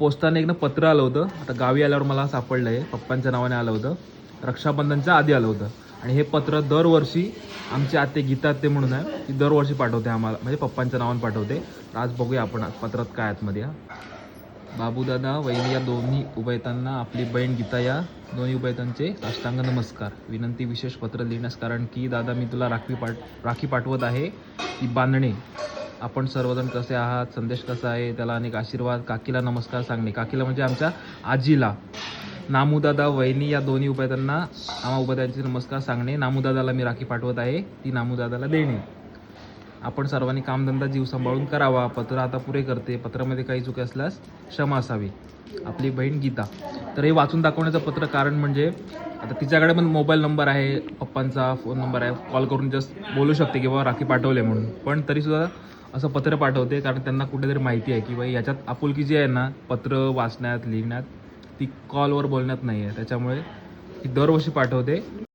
पोस्टाने एक ना पत्र आलं होतं. आता गावी आल्यावर मला सापडलं आहे पप्पांच्या नावाने आलं होतं. रक्षाबंधनच्या आधी आलं होतं. आणि हे पत्र दरवर्षी आमची आते गीता आते म्हणून आहे ती दरवर्षी पाठवते आम्हाला. म्हणजे पप्पांच्या नावाने पाठवते. आज बघूया आपण आज पत्रात काय आतमध्ये हा बाबूदादा वहिनी या दोन्ही उभयतांना आपली बहीण गीता या दोन्ही उभयतांचे साष्टांग नमस्कार. विनंती विशेष पत्र लिहिण्यास कारण की दादा मी तुला राखी पाठ राखी पाठवत आहे. ती बांधणे. आपण सर्वजण कसे आहात? संदेश कसा आहे? त्याला अनेक आशीर्वाद. काकीला नमस्कार सांगणे. काकीला म्हणजे आमच्या आजीला. नामूदादा वहिनी या दोन्ही उभयतांना आम्हा उभयतांचे नमस्कार सांगणे. नामूदादाला मी राखी पाठवत आहे. ती नामूदादाला देणे. आपण सर्वांनी कामधंदा जीव सांभाळून करावा. पत्र आता पुरे करते. पत्रामध्ये काही चुकी असल्यास क्षमा असावी. आपली बहीण गीता. तर हे वाचून दाखवण्याचं पत्र कारण म्हणजे आता तिच्याकडे पण मोबाईल नंबर आहे. पप्पांचा फोन नंबर आहे. कॉल करून जस्ट बोलू शकते की बाबा राखी पाठवले म्हणून. पण तरीसुद्धा असं पत्र पाठवते कारण त्यांना कुठेतरी माहिती आहे की बाई याच्यात आपुलकी जी आहे ना पत्र वाचण्यात लिहिण्यात ती कॉलवर बोलण्यात नाही आहे त्याच्यामुळे ती दरवर्षी पाठवते.